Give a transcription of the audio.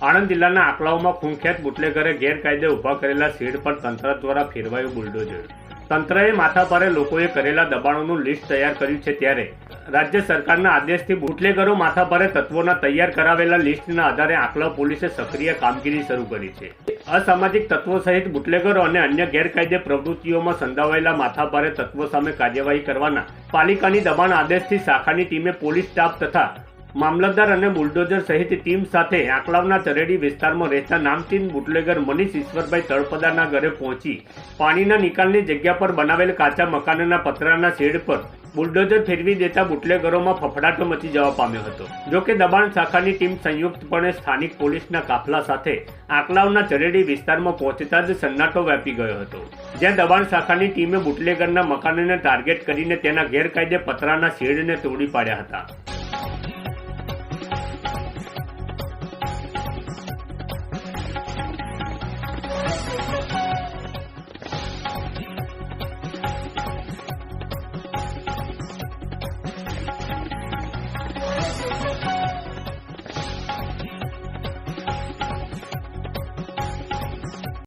આણંદ જિલ્લાના આંકલાઓમાં ખૂંખ્યાત બુટલેગરે ગેરકાયદે ઊભા કરેલા શેડ પર તંત્ર દ્વારા ફેરવાયું બુલડોઝર. તંત્રએ માથાભારે લોકોએ કરેલા દબાણોનું લિસ્ટ તૈયાર કર્યું છે ત્યારે રાજ્ય સરકારના આદેશથી બુટલેગરો માથાભારે તત્વોના તૈયાર કરાવેલા લિસ્ટના આધારે આંકલાવ પોલીસે સક્રિય કામગીરી શરૂ કરી છે. અસામાજિક તત્વો સહિત બુટલેગરો અને અન્ય ગેરકાયદે પ્રવૃત્તિઓમાં સંડોવાયેલા માથાભારે તત્વો સામે કાર્યવાહી કરવાના પાલિકાની દબાણ આદેશથી શાખાની ટીમે પોલીસ સ્ટાફ તથા મામલતદાર અને બુલડોઝર સહિત ટીમ સાથે આંકલાવના ચરેડી વિસ્તારમાં રહેતા નામચીન બુટલેગર મનીષ ઈશ્વરભાઈ તળપદાના ઘરે પહોંચી પાણીના નિકાલની જગ્યા પર બનાવેલ કાચા મકાનના પતરાના શેડ પર બુલડોઝર ફેરવી દેતા બુટલેગરોમાં ફફડાટો મચી જવા પામ્યો હતો. જો કે દબાણ શાખાની ટીમ સંયુક્તપણે સ્થાનિક પોલીસના કાફલા સાથે આંકલાવના ચરેડી વિસ્તારમાં પહોંચતા જ સન્નાટો વ્યાપી ગયો હતો. જ્યાં દબાણ શાખાની ટીમે બુટલેગરના મકાનને ટાર્ગેટ કરીને તેના ગેરકાયદે પતરાના શેડને તોડી પાડ્યા હતા.